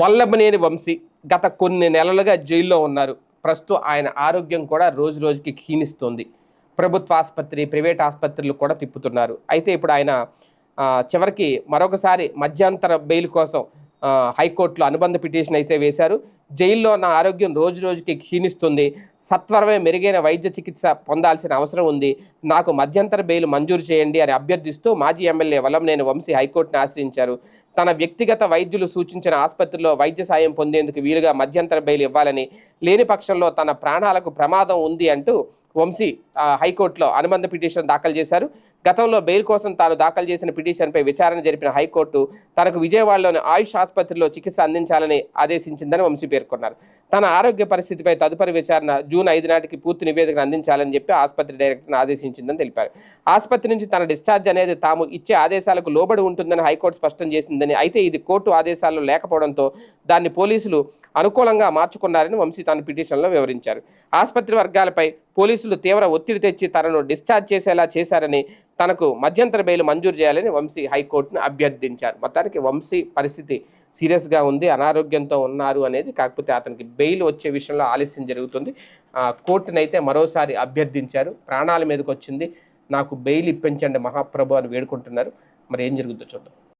వల్లభనేని వంశీ గత కొన్ని నెలలుగా జైల్లో ఉన్నారు. ప్రస్తుతం ఆయన ఆరోగ్యం కూడా రోజు రోజుకి క్షీణిస్తోంది. ప్రభుత్వ ఆసుపత్రి ప్రైవేట్ ఆసుపత్రులు కూడా తిప్పుతున్నారు. అయితే ఇప్పుడు ఆయన చివరికి మరొకసారి మధ్యంతర బెయిల్ కోసం హైకోర్టులో అనుబంధ పిటిషన్ అయితే వేశారు. జైల్లో నా ఆరోగ్యం రోజు రోజుకి క్షీణిస్తుంది. సత్వరమే మెరుగైన వైద్య చికిత్స పొందాల్సిన అవసరం ఉంది. నాకు మధ్యంతర బెయిల్ మంజూరు చేయండి అని అభ్యర్థిస్తూ మాజీ ఎమ్మెల్యే వలంనేని వంశీ హైకోర్టును ఆశ్రయించారు. తన వ్యక్తిగత వైద్యులు సూచించిన ఆసుపత్రిలో వైద్య సాయం పొందేందుకు వీలుగా మధ్యంతర బెయిల్ ఇవ్వాలని లేని పక్షంలో తన ప్రాణాలకు ప్రమాదం ఉంది అంటూ వంశీ హైకోర్టులో అనుబంధ పిటిషన్ దాఖలు చేశారు. గతంలో బెయిల్ కోసం తాను దాఖలు చేసిన పిటిషన్పై విచారణ జరిపిన హైకోర్టు తనకు విజయవాడలోని ఆయుష్ ఆసుపత్రిలో చికిత్స అందించాలని ఆదేశించిందని వంశీ పేర్కొన్నారు. తన ఆరోగ్య పరిస్థితిపై తదుపరి విచారణ జూన్ ఐదు నాటికి పూర్తి నివేదికను అందించాలని చెప్పి ఆసుపత్రి డైరెక్టర్ను ఆదేశించిందని తెలిపారు. ఆసుపత్రి నుంచి తన డిశ్చార్జ్ అనేది తాము ఇచ్చే ఆదేశాలకు లోబడి ఉంటుందని హైకోర్టు స్పష్టం చేసిందని అయితే ఇది కోర్టు ఆదేశాల్లో లేకపోవడంతో దాన్ని పోలీసులు అనుకూలంగా మార్చుకున్నారని వంశీ తన పిటిషన్లో వివరించారు. ఆసుపత్రి వర్గాలపై పోలీసులు తీవ్ర ఒత్తిడి తెచ్చి తనను డిశ్చార్జ్ చేసేలా చేశారని తనకు మధ్యంతర బెయిల్ మంజూరు చేయాలని వంశీ హైకోర్టును అభ్యర్థించారు. మొత్తానికి వంశీ పరిస్థితి సీరియస్గా ఉంది అనారోగ్యంతో ఉన్నారు అనేది కాకపోతే అతనికి బెయిల్ వచ్చే విషయంలో ఆలస్యం జరుగుతుంది. ఆ, కోర్టునైతే మరోసారి అభ్యర్థించారు. ప్రాణాల మీదకి వచ్చింది నాకు బెయిల్ ఇప్పించండి మహాప్రభు అని వేడుకుంటున్నారు. మరి ఏం జరుగుతుందో చూద్దాం.